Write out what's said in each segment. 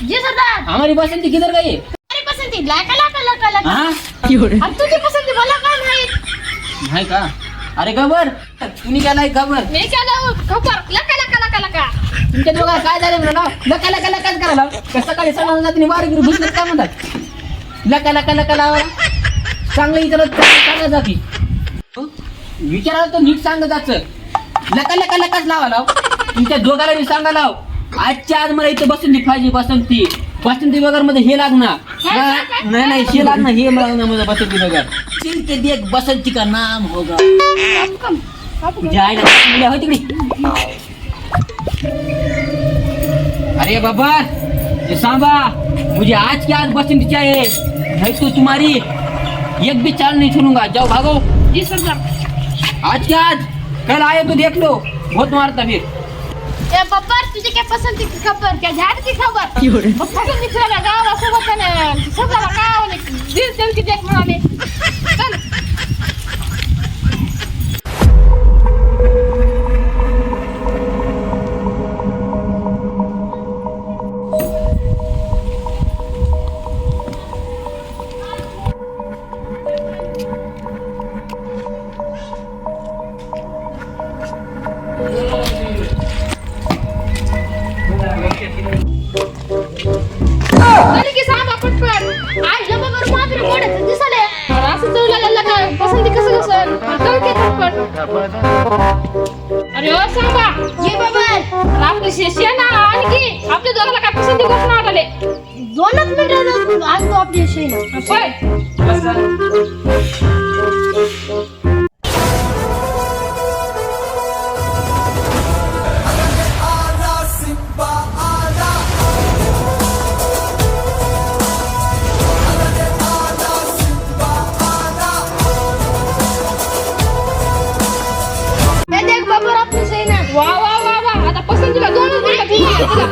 जी सरदार हमारी बसंती किधर गई अरे पसंती लाका लाका लाका लाका हाँ अब तुझी पसंती मला काय माहीत नाही का अरे खबर तुम्ही काय नाही खबर मी क्या लावू खबर लाका लाका लाका लाका तुमच्या दोघा काय झालं म्हणा लका लका लकाच करायला कसं काय सणाला जाते बारीक घुसलं काय म्हणतात लका लका लका लावा चांगलं इथं चांगलं जाती विचारायला तर नीट सांगत जायचं लका लका लकाच लावा लाव तुमच्या दोघाला मी सांगा लाव आजच्या आज मला इथं बसंती पाहिजे बसंती बसंती वगैरे मध्ये हे लागणार. ना- नाही नाही हे लागणार हे लागणार माझं बसंती वगैरे चिल के देख बसंती का नाम होगा तुझ्या आईला होय तिकडे. अरे बाबा ये सांबा मुझे आज की आज बसंती चाहिए? नहीं तो तुम्हारी एक भी चाल नहीं छोड़ूँगा जाओ भागो. जी सरदार आज के आज? कल आए तो देख लो. बहुत मारता फिर. ए बब्बर तुझी काय? पसंती की खबर? क्या झाड की खबर? पसंती फिरायला गावाला सोबत सगळ्याला गावाला दिल दिल की देख चल पसंती कसं के थप्पड़ अरे ओ सांबा ये बाबा आपली शिष्य ना आणखी आपल्या दोघाला काय पसंती घोषणा वाटले दोनच मिनिटं आज तो आपली शिष्य देख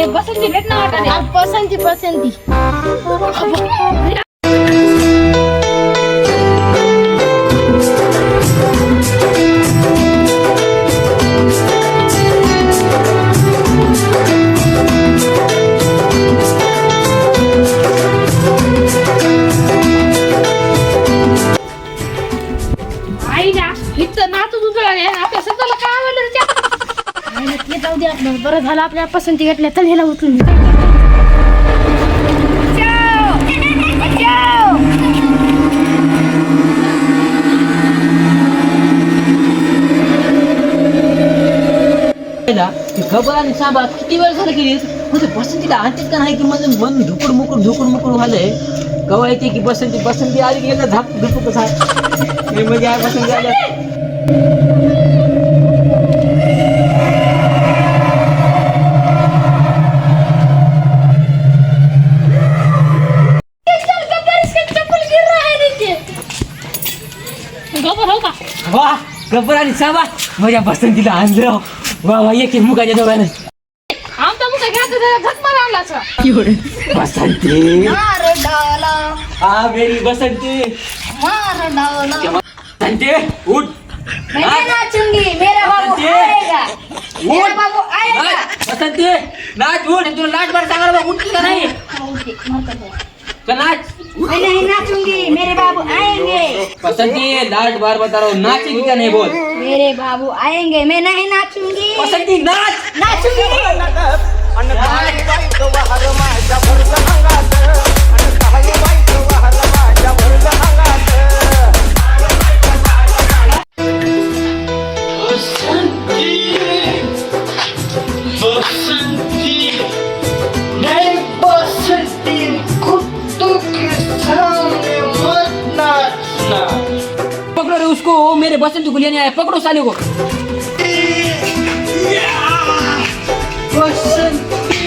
आईला काका हे बसंती भेटणार वाटाने पसंती पसंती आईला इथं नातू उजळाले आपल्या स्वतःला काय आवडलं त्याच्या आईला ते जाऊ दे आपलं बरं झालं, आपल्या पसंती घेतल्या तर ह्याला उचलून खबर आणि सांबा किती वेळ झालं गेली म्हणजे बसंतीला आणतेच का नाही की माझं मन धुकूड मुकुड धुकूड मुकुड झालंय? कवा येते की बसंती बसंती आली की एकदा झाप धुकू कसा म्हणजे बसंती आल्या. ગબ્બરાની સાબા મજા પસંદીદા આંધ્રો વાહ વાહ કે મુકા જતો બેન આમ તો મુકા ગયા તો ઘટમાં લાવલા છો? કીડે બસંતી. માર ડાલા. આ મેરી બસંતી. માર ડાલા. બસંતી ઉઠ. મેરે ના ચુંગી મેરા બાબુ આયેગા. મેરા બાબુ આયેગા. બસંતી નાચ ઉઠ. તું નાચ બાર સાગરમાં ઉઠી નહીં કનાચ નહીં નાચુંગી आएँगे बसंती नाच बार बता रहा हूँ नाचेगी क्या नहीं बोल? मेरे बाबू आएँगे मैं नहीं नाचूँगी। बसंती नाच! नाचूँगी। मेरे बसंती को लेने आया पकड़ो साले को। बसंती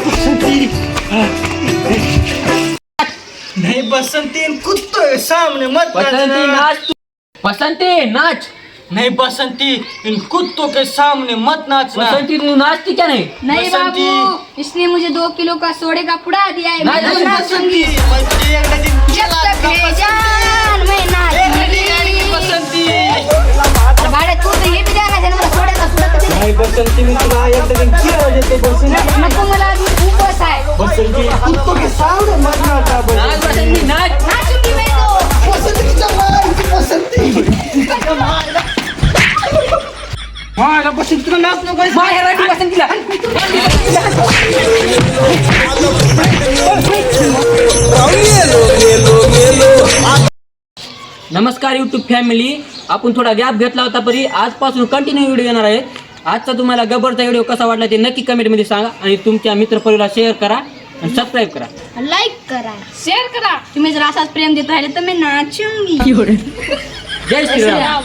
बसंती नहीं बसंती इन कुत्तों के सामने मत बसंती नाच तू। बसंती नाच। नहीं बसंती इन कुत्तों के सामने मत नाचना। बसंती तू नाचती क्या नहीं? नहीं बाबू इसने मुझे दो किलो का सोडे का पुड़ा दिया है। मैं बसंती एक दिन जब तक है जान तो क्या हो जाते नको मला अजून उपवास आहे बसंती कुत्तों के सामने मत नाचा नाच बसंती नाच। मैं तो। हाँ बसंती तुला नाच बसंतीला नमस्कार यूट्यूब फॅमिली आपण थोडा गॅप घेतला होता परी. आजपासून कंटिन्यू व्हिडिओ येणार आहेत आजचा तुम्हाला गब्बरचा व्हिडिओ कसा वाटला ते नक्की कमेंटमध्ये सांगा आणि तुमच्या मित्रपरिवाराला शेअर करा आणि सबस्क्राईब करा. लाईक करा. शेअर करा. तुम्ही जर असाच प्रेम देत राहिले तर मी नाचूंगी जय श्रीराम.